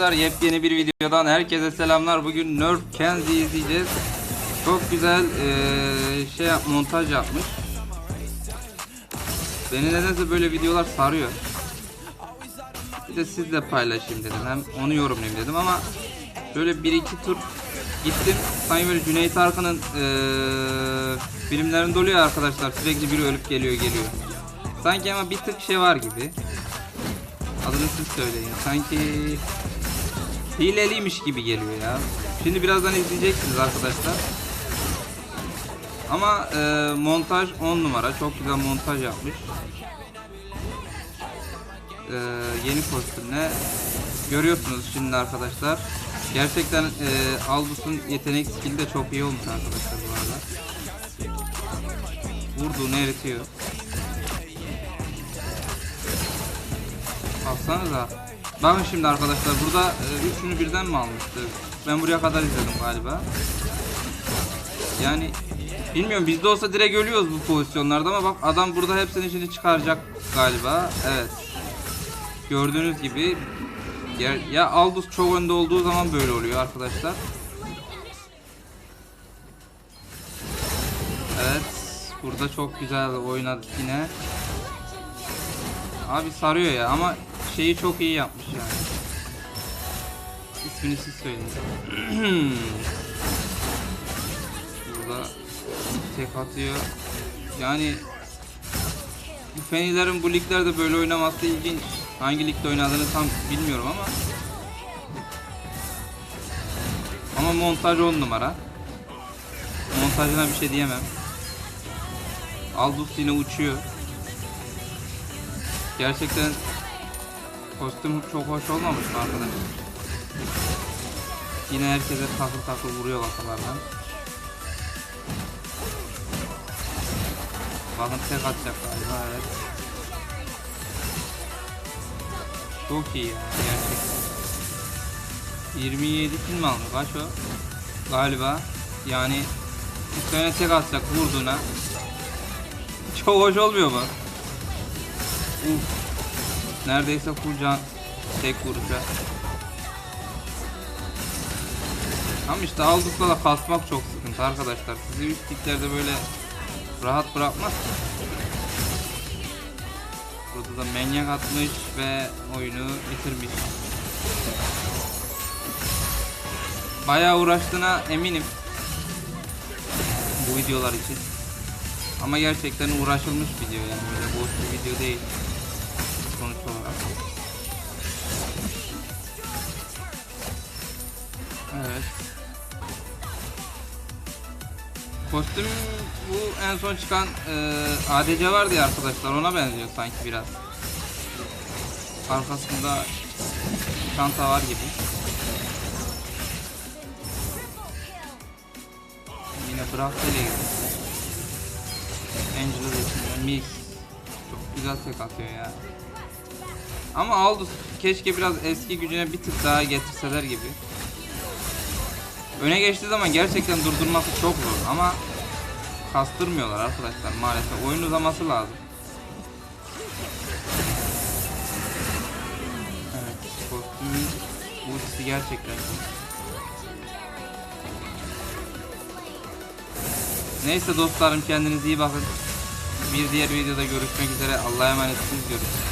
arkadaşlar yepyeni bir videodan herkese selamlar. Bugün Nerf Kenzi izleyeceğiz. Çok güzel eee, şey montaj yapmış. Beni nedense böyle videolar sarıyor. Bir de sizle paylaşayım dedim. Hem onu yorumlayayım dedim ama şöyle bir iki tur gittim. Sanki böyle Cüneyt Arkın'ın eee filmlerinde oluyor arkadaşlar. Sürekli biri ölüp geliyor geliyor. Sanki ama bir tık şey var gibi. Adını siz söyleyin. Sanki hileliymiş gibi geliyor ya. Şimdi birazdan izleyeceksiniz arkadaşlar. Ama e, montaj 10 numara. Çok güzel montaj yapmış. E, yeni kostümle görüyorsunuz şimdi arkadaşlar. Gerçekten e, Aldus'un yetenek skill'i de çok iyi olmuş arkadaşlar bu arada. Vurduğunu eritiyor. Alsanıza. Bakın şimdi arkadaşlar burada e, üçünü birden mi almıştı? Ben buraya kadar izledim galiba. Yani bilmiyorum bizde olsa direkt ölüyoruz bu pozisyonlarda ama bak adam burada hepsini şimdi çıkaracak galiba. Evet. Gördüğünüz gibi ya, ya Aldous çok önde olduğu zaman böyle oluyor arkadaşlar. Evet. Burada çok güzel oynadık yine. Abi sarıyor ya ama şeyi çok iyi yapmış yani. İsmini siz söyleyin. Burada tek atıyor. Yani bu Fenilerin bu liglerde böyle oynaması ilginç. Hangi ligde oynadığını tam bilmiyorum ama. Ama montaj on numara. Montajına bir şey diyemem. Aldous yine uçuyor. Gerçekten kostüm çok hoş olmamış mı arkadaşlar? Yine herkese takıl takıl vuruyor kafalardan. Bakın tek atacak galiba evet. Çok iyi ya gerçekten. 27 kill mi aldı? Kaç o? Galiba. Yani tane tek atacak vurduğuna. Çok hoş olmuyor mu? Uf. Neredeyse full can tek vuruşa. Ama işte aldıkla da kasmak çok sıkıntı arkadaşlar. Sizi üst liglerde böyle rahat bırakmaz ki. Burada da manyak atmış ve oyunu bitirmiş. Bayağı uğraştığına eminim. Bu videolar için. Ama gerçekten uğraşılmış video yani böyle boş bir video değil olarak. Evet. Kostüm bu en son çıkan e, ADC vardı ya arkadaşlar ona benziyor sanki biraz. Arkasında çanta var gibi. Yine Braft'e girdi. Angela Mix. Çok güzel tek atıyor ya. Ama Aldous keşke biraz eski gücüne bir tık daha getirseler gibi. Öne geçtiği zaman gerçekten durdurması çok zor ama kastırmıyorlar arkadaşlar maalesef. Oyun uzaması lazım. Evet, kostümün ultisi gerçekten. Neyse dostlarım kendinize iyi bakın. Bir diğer videoda görüşmek üzere. Allah'a emanetsiniz. Görüşürüz.